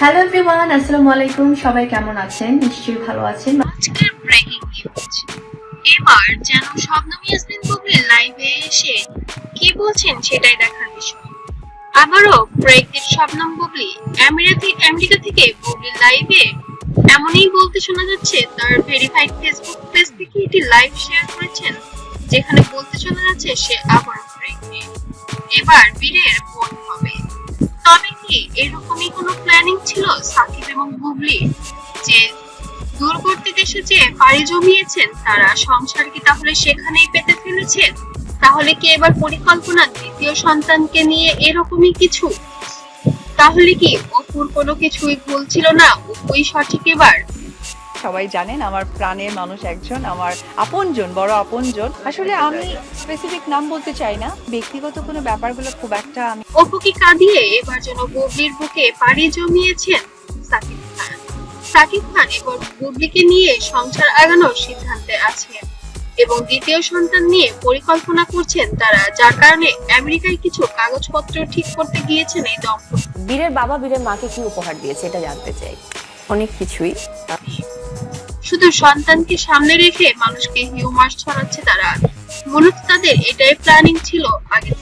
Hello everyone আসসালামু আলাইকুম সবাই কেমন আছেন? নিশ্চয়ই ভালো আছেন। আজকের ব্রেকিং নিউজ এবার যেন শবনম ইয়াসমিন বুবলি লাইভে এসে কি বলছেন সেটাই দেখার বিষয়। আবারও ব্রেক দিন শবনম বুবলি আমেরিকা আমেরিকা থেকে বুবলি লাইভে এমনই বলতে শোনা যাচ্ছে, তার ভেরিফাইড ফেসবুক পেজ থেকে একটি লাইভ শেয়ার করেছেন, যেখানে বলতে শোনা যাচ্ছে সে আবারও ব্রেক এবার বীরের বোন হবে। তবে কি এরকমই কোনো ছিল সাকিব এবং বুবলি। যে দূরবর্তী দেশে যে পাড়ি জমিয়েছেন তারা, সংসার কি তাহলে সেখানেই পেতে ফেলেছেন? তাহলে কি এবার পরিকল্পনা দ্বিতীয় সন্তানকে নিয়ে এরকমই কিছু? তাহলে কি অপুর কোনো কিছুই ভুল ছিল না? অপুই সঠিক এবার? সবাই জানেন আমার প্রাণের মানুষ একজন আমার আপনজন বড় আপনজন। আসলে আমি স্পেসিফিক নাম বলতে চাই না ব্যক্তিগত কোনো ব্যাপারগুলো খুব একটা আমি অপুকে কাঁদিয়ে এবার যেন বুবলির বুকে পাড়ি জমিয়েছেন সাকিব খান? সাকিব খান এবার বুবলিকে নিয়ে সংসার আগানোর সিদ্ধান্তে আছেন এবং দ্বিতীয় সন্তান নিয়ে পরিকল্পনা করছেন তারা যার কারণে আমেরিকায় কিছু কাগজপত্র ঠিক করতে গিয়েছেন এই দম্পতি। বীরের বাবা বীরের মাকে কি উপহার দিয়েছে এটা জানতে চাই। অনেক কিছুই। শুধু সন্তানকে সামনে রেখে মানুষকে হিউমার ছড়াচ্ছে তারা মূলত তাদের এটাই প্ল্যানিং ছিল আগে।